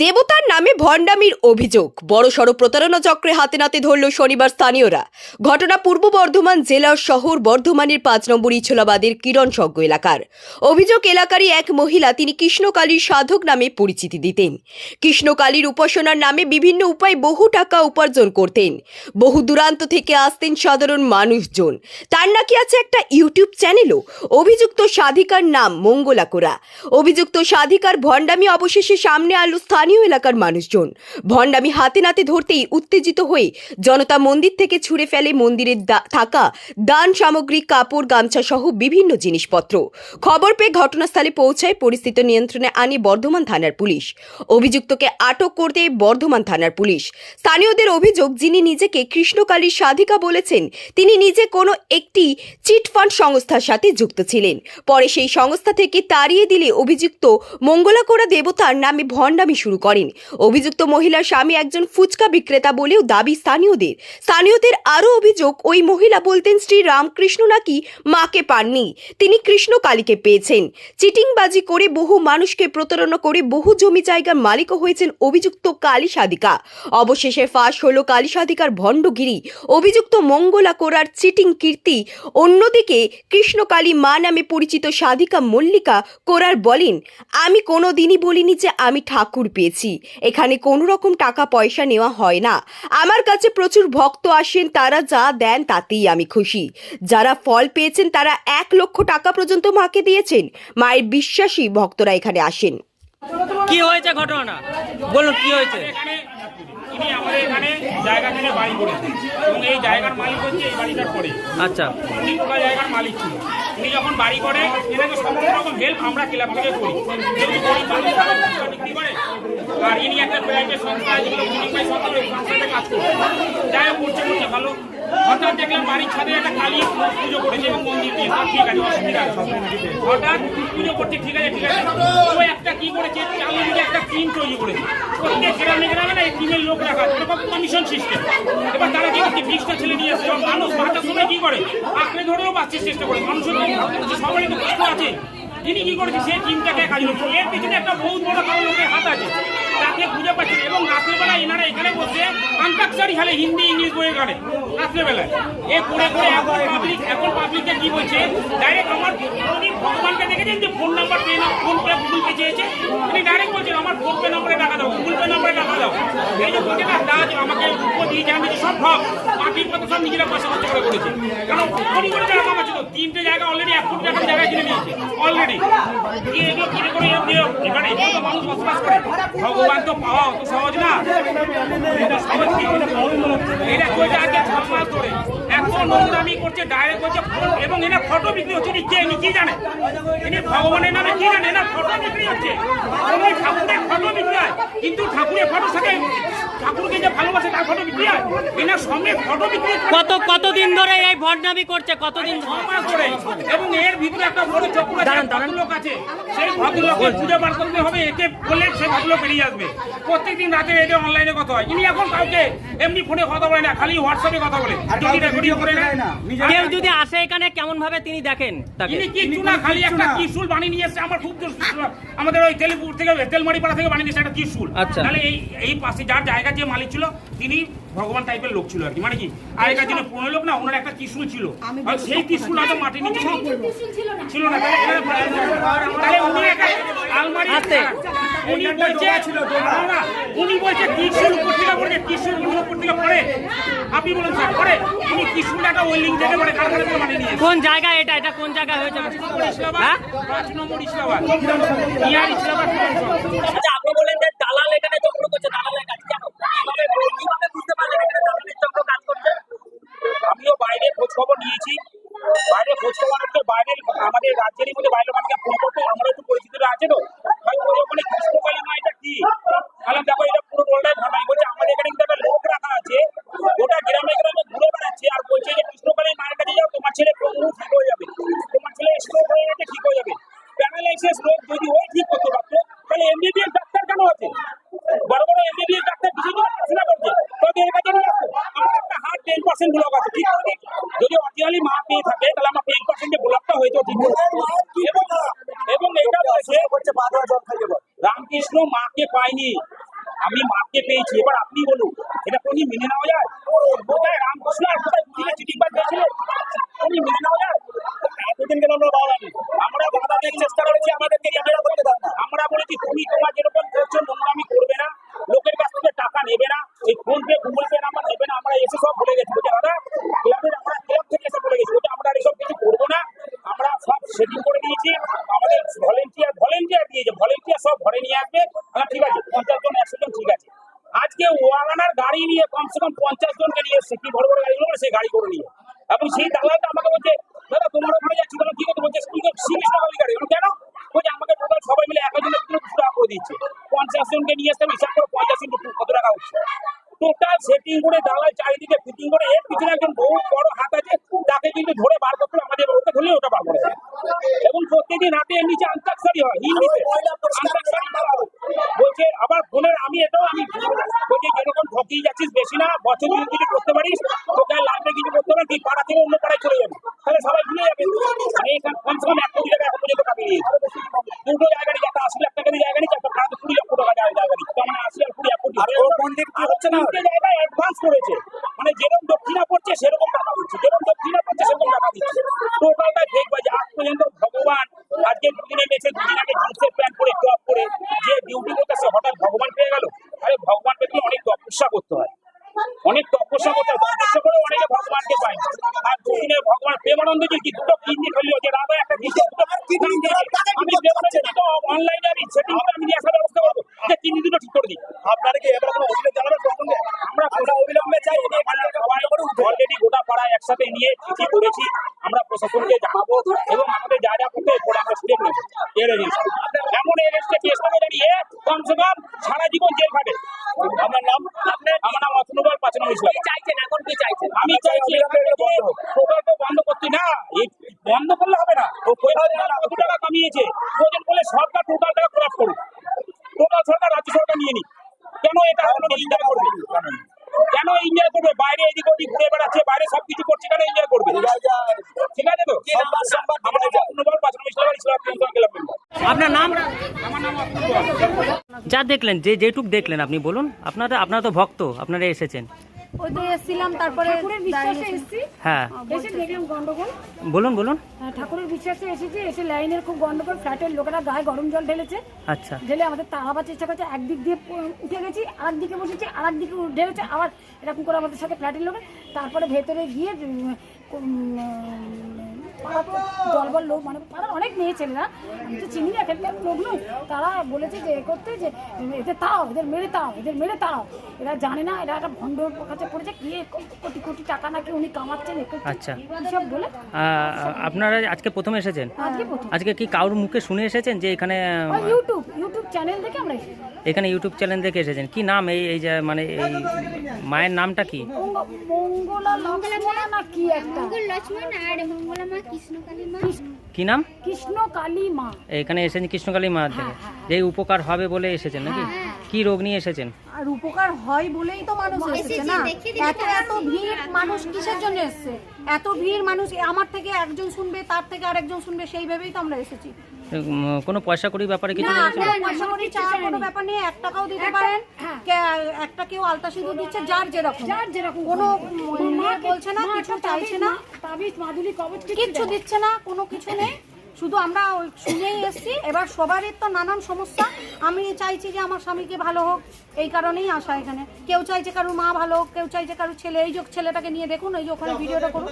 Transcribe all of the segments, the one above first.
দেবতার নামে ভণ্ডামির অভিযোগ। বড়সড় প্রতারণা চক্রে হাতে নাতে ধরল শনিবার স্থানীয়রা। ঘটনা পূর্ব বর্ধমান জেলার শহর বর্ধমানের পাঁচ নম্বর ইছলাবাদের কিরণসজ্ঞ এলাকার। অভিযোগ, এলাকারই এক মহিলা তিনি কৃষ্ণকালীর সাধক নামে পরিচিতি দিতেন। কৃষ্ণকালীর উপাসনার নামে বিভিন্ন উপায়ে বহু টাকা উপার্জন করতেন। বহু দূরান্ত থেকে আসতেন সাধারণ মানুষজন। তার নাকি আছে একটা ইউটিউব চ্যানেলও। অভিযুক্ত সাধিকার নাম মঙ্গলা কোরা অভিযুক্ত সাধিকার ভণ্ডামি অবশেষে সামনে আলো স্থানীয় এলাকার মানুষজন। ভণ্ডামি হাতে নাতে ধরতেই উত্তেজিত হয়ে জনতা মন্দির থেকে ছুঁড়ে ফেলে মন্দিরের থাকা দান সামগ্রী, কাপড়, গামছা সহ বিভিন্ন জিনিসপত্র। খবর পেয়ে ঘটনাস্থলে পৌঁছায় পরিস্থিতি নিয়ন্ত্রণে আনে বর্ধমান থানার পুলিশ। অভিযুক্তকে আটক করতে বর্ধমান থানার পুলিশ। স্থানীয়দের অভিযোগ, যিনি নিজেকে কৃষ্ণকালীর সাধিকা বলেছেন, তিনি নিজে কোনো একটি চিটফান্ড সংস্থার সাথে যুক্ত ছিলেন। পরে সেই সংস্থা থেকে তাড়িয়ে দিলে অভিযুক্ত মঙ্গলাকোড়া দেবতার নামে ভণ্ডামি শুরু করেন। অভিযুক্ত মহিলার স্বামী একজন ফুচকা বিক্রেতা বলেও দাবি স্থানীয়দের। স্থানীয়দের আরও অভিযোগ, ওই মহিলা বলতেন, শ্রী রামকৃষ্ণ নাকি মাকে পাননি। তিনি কৃষ্ণ কালীকে পেয়েছেন। চিটিংবাজি করে বহু মানুষকে প্রতারণা করে বহু জমি জায়গার মালিকও হয়েছেন অভিযুক্ত কালী সাধিকা। অবশেষে ফাঁস হলো কালী সাধিকার ভণ্ডগিরি। অভিযুক্ত মঙ্গলা কোরার চিটিং কীর্তি। অন্যদিকে কৃষ্ণকালী মা নামে পরিচিত সাধিকা মল্লিকা কোরার বলেন, আমি কোনো দিনই বলিনি যে আমি ঠাকুর পেয়েছি। এখানে কোনো রকম টাকা পয়সা নেওয়া হয় না। আমার কাছে প্রচুর ভক্ত আসেন, তারা যা দেন তাতেই আমি খুশি। যারা ফল পেয়েছেন, তারা এক লক্ষ টাকা পর্যন্ত মাকে দিয়েছেন। মায়ের বিশ্বাসী ভক্তরা এখানে আসেন। কি হয়েছে ঘটনা? বলুন, কি হয়েছে? ইনি আমাদের এখানে জায়গা কিনে বাড়ি করেছেন এবং এই জায়গার মালিক হচ্ছে এই বাড়িটার পরে। আচ্ছা। উনি গোটা জায়গার মালিক ছিল। উনি যখন বাড়ি করে এনাকে সমস্ত রকম হেল্প আমরা ক্লাব থেকে করি। যেহেতু গরিব মানুষ বিক্রি করে আর ইনি একটা প্রাইভেট সংস্থা যেগুলো গরিব সংস্থা ওই সংস্থাতে কাজ করে যাই হোক করছে করছে ভালো। হঠাৎ দেখলাম বাড়ির ছাদে একটা কালী পুজো করেছে এবং মন্দির দিয়ে। ঠিক আছে, অসুবিধা হঠাৎ পুজো করছে, ঠিক আছে ঠিক আছে। ও একটা কি করেছে একটা টিম তৈরি করেছে। প্রত্যেক গ্রামে গ্রামে না এই টিমের লোক রাখা এরকম কমিশন সিস্টেম এবার তারা কি করছে বিশটা ছেলে নিয়ে এসে এবং মানুষ বাঁচার সময় কি করে? আঁকড়ে ধরেও বাঁচতে চেষ্টা করে। মানুষের সবারই তো কষ্ট আছে। তিনি কি করেছে, সেই টিমটাকে কাজ করছে। এর পিছনে একটা বহুত বড় কারও লোকের হাত আছে তাকে খুঁজে পাচ্ছেন এবং রাত্রেবেলা এখানে বসে আন্তাক্ষরি খেলে হিন্দি, ইংলিশ বইয়ে এ করে করে এখন পাবলিক এখন পাবলিককে ডাইরেক্ট আমার উনি দেখেছেন যে ফোন নাম্বার পে না ফোন পে গুগল পে চেয়েছে। ডাইরেক্ট বলছেন আমার ফোন পে টাকা দাও গুগল পে নম্বরে টাকা দাও। এই যে আমাকে উপর দিয়ে যে সব নিজেরা পয়সা করে করেছে। কারণ টাকা কামাচ্ছে তিনটে জায়গা অলরেডি এক কোটি জায়গা অলরেডি করে এখানে এখানে মানুষ বসবাস করে। ভগবান তো পাওয়া অত সহজ না। এটা সহজ কি এটা চলছে আজকে ছ ধরে? এত নোংরামি করছে ডাইরেক্ট করছে এবং এনার ফটো বিক্রি হচ্ছে ইনি কে কি জানে? ইনি ভগবানের নামে কি জানে? এনার ফটো বিক্রি হচ্ছে। ঠাকুরের ফটো বিক্রি হয়, কিন্তু ঠাকুরের ফটোর সাথে ঠাকুরকে যে ভালোবাসে তার ফটো বিক্রি হয়? এনার সঙ্গে ফটো বিক্রি কত কতদিন ধরে এই ভণ্ডামি করছে? কতদিন এবং এর ভিতরে একটা বড় চক্র আছে সেই খুঁজে বার করতে হবে। একে বললে সে ভদ্রলোক বেরিয়ে আসবে। প্রত্যেকদিন রাতে এটা অনলাইনে কথা হয়। ইনি এখন কাউকে এমনি ফোনে কথা বলে না খালি হোয়াটসঅ্যাপে কথা বলে। যদি রেকর্ডিং করে না। কেউ যদি আসে এখানে কেমন ভাবে তিনি দেখেন ইনি কিচ্ছু না খালি একটা ত্রিশুল বানিয়ে নিয়ে এসছে। আমার খুব আমাদের ওই তেলপুর থেকে তেলমারি পাড়া থেকে বানিয়ে নিয়ে এসছে একটা ত্রিশুল। আচ্ছা। তাহলে এই এই পাশে যার জায়গা যে মালিক ছিল তিনি ভগবান টাইপের লোক ছিল আর কি। মানে কি? আগেকার দিনে পুরনো লোক না ওনার একটা ত্রিশুল ছিল। সেই ত্রিশুল হয়তো মাটি নিচে ছিল না। তাহলে উনি একটা আলমারি। উনি বলছে না, না, উনি বলছে ত্রিশুল উপর থেকে পড়ে ত্রিশুল উপর থেকে পড়ে। আপনি বলুন স্যার পড়ে? উনি ওই লিঙ্ক থেকে পড়ে কারখানা থেকে নিয়ে কোন জায়গা এটা? এটা কোন জায়গা হয়েছে? হ্যাঁ? পাঁচ নম্বর ইসলামাবাদ। ইয়ার ইসলামাবাদ। আচ্ছা আপনি বলেন খবর নিয়েছি বাইরে খোঁজ খবর বাইরের, আমাদের রাজ্যেরই মধ্যে বাইরের মানুষকে ফোন করতে আমরা একটু পরিচিতরা আছে তো ভাই ওই ওখানে কৃষ্ণকালী মা এটা কি তাহলে দেখো এটা পুরো রোলটাই ভালো বলছে আমাদের এখানে কিন্তু একটা লোক রাখা আছে গোটা গ্রামে গ্রামে ঘুরে বেড়াচ্ছে আর বলছে যে কৃষ্ণকালী মায়ের কাছে যাও তোমার ছেলে পঙ্গু ঠিক হয়ে যাবে তোমার ছেলে স্ট্রোক হয়ে গেছে ঠিক হয়ে যাবে প্যারালাইসিস রোগ যদি ওই ঠিক করতে পারতো তাহলে এমবিবিএস ডাক্তার কেন আছে বড় বড় এমবিবিএস ডাক্তার কিছু দিন পড়াশোনা করছে তবে এর কাছে নিয়ে আসতো আমার একটা হার্ট টেন পার্সেন্ট ব্লক আছে ঠিক করে দিয়েছি। যদি অরিজিনালি মা পেয়ে থাকে তাহলে আমার টেন পার্সেন্ট যে ব্লকটা হয়েছে ঠিক করে এবং এবং এটা বলেছে রামকৃষ্ণ মাকে পাইনি। আমি মাপকে পেয়েছি। এবার আপনি বলুন, এটা কোনদিন মেনে নেওয়া যায়? কোথায় রামকৃষ্ণ আর কোথায় পুলিশে চিঠিং বাদ পেয়েছিল কোনদিন মেনে নেওয়া যায়? এতদিন কেন আমরা বাধা দিই আমরা বাধা দেওয়ার চেষ্টা করেছি, আমাদেরকে ক্যামেরা করতে দাও আমরা বলেছি, তুমি তোমার যেরকম করছ নোংরামি করবে না, লোকের কাছ থেকে টাকা নেবে না, এই PhonePe Google Pay number নেবে না, আমরা এসে সব বলে গেছি। বলছে দাদা ক্লাবের আমরা ক্লাব থেকে এসে বলে গেছি? বলছে আমরা এসব কিছু করব না। আমরা সব সেটিং করে দিয়েছি। আমাদের ভলেন্টিয়ার ভলেন্টিয়ার দিয়েছে ভলেন্টিয়ার সব ঘরে নিয়ে আসবে। আমরা ঠিক আছে, পঞ্চাশ জন, একশো জন, ঠিক আছে। আজকে ওয়াগানার গাড়ি নিয়ে কমসে কম পঞ্চাশ জনকে নিয়ে এসছে, কি বড় বড় গাড়িগুলো সেই গাড়ি করে নিয়ে। এবং সেই দালালটা আমাকে বলছে, দাদা, তোমার ওখানে যাচ্ছি তাহলে কি করতে বলছে সিরিজ গাড়ি গাড়ি কেন? বলছে, আমাকে টোটাল সবাই মিলে এক জন্য দুশো টাকা করে দিচ্ছে। পঞ্চাশ জনকে নিয়ে আসতে হিসাব করে পঞ্চাশ জন কত টাকা হচ্ছে? টোটাল সেটিং করে দালাল চারিদিকে ফিটিং করে, এর পিছনে একজন বহু বড় হাত আছে, তাকে কিন্তু ধরে বার করতে আমাদের ওকে ধরলে ওটা করে দেয়। এবং প্রত্যেকদিন এর নিচে আন্তাক্ষরি হয় হিন্দিতে। আন্তাক্ষরি করা হয়। বলছে আবার ফোনের আমি এটাও আমি বলছি যেরকম ঠকিয়ে যাচ্ছিস বেশি না বছর যদি কিছু করতে পারিস তোকে আর লাইফে কিছু করতে পারিস তুই পাড়া থেকে অন্য পাড়ায় চলে যাবে। তাহলে সবাই ভুলে যাবে। আমি এখানে কমসে কম এক কোটি টাকা এখন পর্যন্ত টাকা নিয়েছি দুটো জায়গা নিয়ে একটা আশি লাখ টাকা দিয়ে জায়গা নিচ্ছে একটা পাড়াতে কুড়ি লক্ষ টাকা জায়গা জায়গা নিচ্ছে তার মানে আশি আর কুড়ি এক কোটি। হচ্ছে না? জায়গায় অ্যাডভান্স করেছে। মানে যেরকম দক্ষিণা পড়ছে সেরকম টাকা দিচ্ছে। যেরকম দক্ষিণা পড়ছে সেরকম টাকা দিচ্ছে। টোটালটা ফেক বাজে আজ পর্যন্ত ভগবান আজকে দুদিনে দুদিন আগে জিন্সের প্যান্ট পরে টপ পরে যে ডিউটি করতেছে, হঠাৎ ভগবান পেয়ে গেল। আরে ভগবান পেতে অনেক তপস্যা করতে হয়। অনেক তপস্যা করতে হয়। তপস্যা করে অনেকে ভগবানকে পায় আর দুদিনে ভগবান প্রেমানন্দ যে কি দুটো কিডনি ফেলল যে রাধা একটা কিডনি দুটো কিডনি দিয়েছে আমি প্রেমানন্দ তো অনলাইনে আমি সেটিং করে আমি নিয়ে আসার ব্যবস্থা করব যে কিডনি দুটো ঠিক করে দিই আপনারা কি এবার কোনো অভিযোগ জানাবেন প্রসঙ্গে আমরা গোটা অবিলম্বে চাই অলরেডি গোটা পাড়ায় একসাথে নিয়ে চিঠি করেছি আমরা প্রশাসনকে জানাব এবং আমাদের যা যা করতে এরপরে আমরা স্টেপ নেব এর এগেন্স্ট এমন এগেন্স্টে কেস নেব দাঁড়িয়ে কমসে কম সারা জীবন জেল খাটে আমার নাম আমার নাম অতনুবল পাঁচ চাইছেন এখন কি চাইছেন? আমি চাইছি বন্ধ। করতে না। বন্ধ করলে হবে না। কত টাকা কামিয়েছে। প্রয়োজন বলে সরকার টোটাল টাকা খরচ করুক। টোটাল সরকার রাজ্য সরকার নিয়ে নিক। কেন এটা এখনও ইন্ডিয়া করবে? কেন ইন্ডিয়া করবে? বাইরে এদিক ওদিক ঘুরে বেড়াচ্ছে বাইরে সবকিছু করছে কেন ইন্ডিয়া করবে? ঠিক আছে। তো? আপনার নাম? আমার নাম যা দেখলেন যে যেটুক দেখলেন আপনি বলুন। আপনারা আপনারা তো ভক্ত আপনারা এসেছেন। এসেছিলাম তারপরে ঠাকুরের বিশ্বাসে এসেছি। হ্যাঁ। এসে দেখলাম গন্ডগোল। বলুন বলুন। ঠাকুরের বিশ্বাসে এসেছি এসে লাইনের খুব গন্ডগোল ফ্ল্যাটের লোকেরা গায়ে গরম জল ঢেলেছে। আচ্ছা। ঢেলে আমাদের চেষ্টা করছে একদিক দিয়ে উঠে গেছি আর দিকে বসেছি আর দিকে ঢেলেছে আবার এরকম করে আমাদের সাথে ফ্ল্যাটের লোকে তারপরে ভেতরে গিয়ে জলবল লোক মানে পাড়ার অনেক মেয়ে ছেলেরা। আমি তো চিনি না এখানকার লোক নয় তারা বলেছে যে এ করতে যে এদের তাও এদের মেরে তাও এদের মেরে তাও। এরা জানে না এরা একটা ভণ্ডর কাছে পড়েছে কি কোটি কোটি টাকা নাকি উনি কামাচ্ছেন আচ্ছা। এইসব বলে আপনারা আজকে প্রথম এসেছেন? আজকে কি কারোর মুখে শুনে এসেছেন যে এখানে ইউটিউব ইউটিউব চ্যানেল দেখে আমরা এখানে ইউটিউব চ্যানেল দেখে এসেছেন? কি নাম এই এই যে মানে এই মায়ের নামটা কি? মঙ্গ- মঙ্গলা লক্ষ্মণা না কি একটা? মঙ্গল লক্ষ্মণ আর মঙ্গলা মা কি নাম? কৃষ্ণকালী মা। এখানে এসেছেন কৃষ্ণকালী মা থেকে যে উপকার হবে বলে এসেছেন নাকি? কি রোগ নিয়ে এসেছেন? আর উপকার হয় বলেই তো মানুষ এসেছে না? এত এত ভিড় মানুষ কিসের জন্য এসেছে? এত ভিড় মানুষ আমার থেকে একজন শুনবে তার থেকে আরেকজন শুনবে সেই ভেবেই তো আমরা এসেছি। কোনো পয়সা কড়ি ব্যাপারে কিছু না না, পয়সা কড়ি চাওয়ার কোনো ব্যাপার নেই এক টাকাও দিতে পারেন। কে- একটা কেউ আলতা সিঁদুর দিচ্ছে যার যেরকম। যার যেরকম কোনো কোনো মা বলছে না কিছু চাইছে না। তাবিজ মাদুলি কবচ কিচ্ছু দিচ্ছে না কোনো কিছু নেই। শুধু আমরা ওই শুনেই এসেছি। এবার সবারই তো নানান সমস্যা। আমি চাইছি যে আমার স্বামীকে ভালো হোক। এই কারণেই আসা এখানে। কেউ চাইছে কারোর মা ভালো হোক কেউ চাইছে কারোর ছেলে। এই যে ছেলেটাকে নিয়ে দেখুন এই যে ওখানে ভিডিওটা করুন।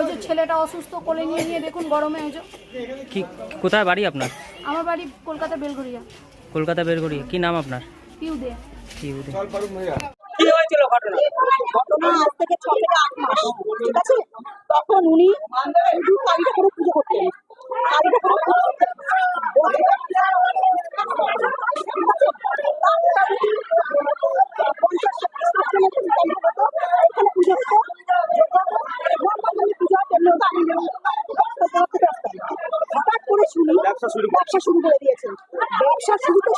ওই যে ছেলেটা অসুস্থ কোলে নিয়ে নিয়ে দেখুন গরমে এই যে। কি কোথায় বাড়ি আপনার? আমার বাড়ি কলকাতা বেলঘরিয়া। কলকাতা করি কি নাম আপনার? পিউ দে কি হয়েছিল ঘটনা? ঘটনা আজ থেকে ছ থেকে আট মাস। ঠিক আছে? তখন উনি পুজো করতেন। ব্যবসা শুরু করে দিয়েছেন। ব্যবসা শুরু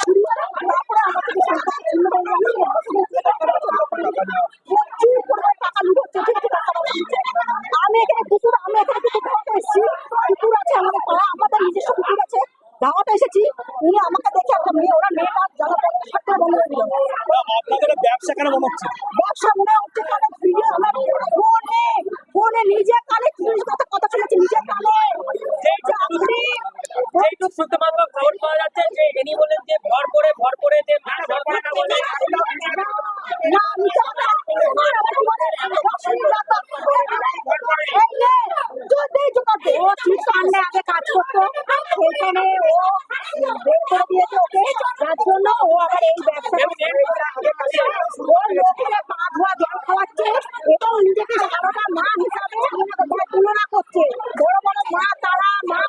মেয়ে ওরা মেয়েটা ব্যবসা কেন মনে হচ্ছে? ব্যবসা মনে হচ্ছে কারণ ফিরে আমরা ও চিপস আনলে আগে কাজ করতো? সেখানে ওকে। যার জন্য ও আবার এই ব্যবসা ও লোকেরা পা ধোয়া জল খাওয়াচ্ছে এবং নিজেকে সারাটা মা হিসাবে তুলনা করছে। বড় বড় মা, তারা মা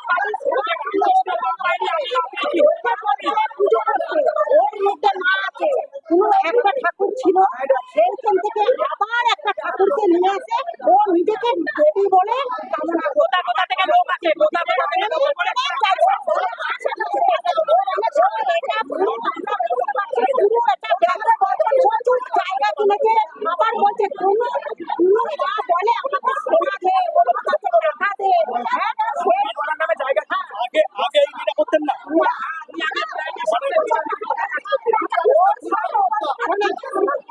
何だよ!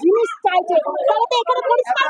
জিনিস চাইছে। তাহলে তো এখানে পরিষ্কার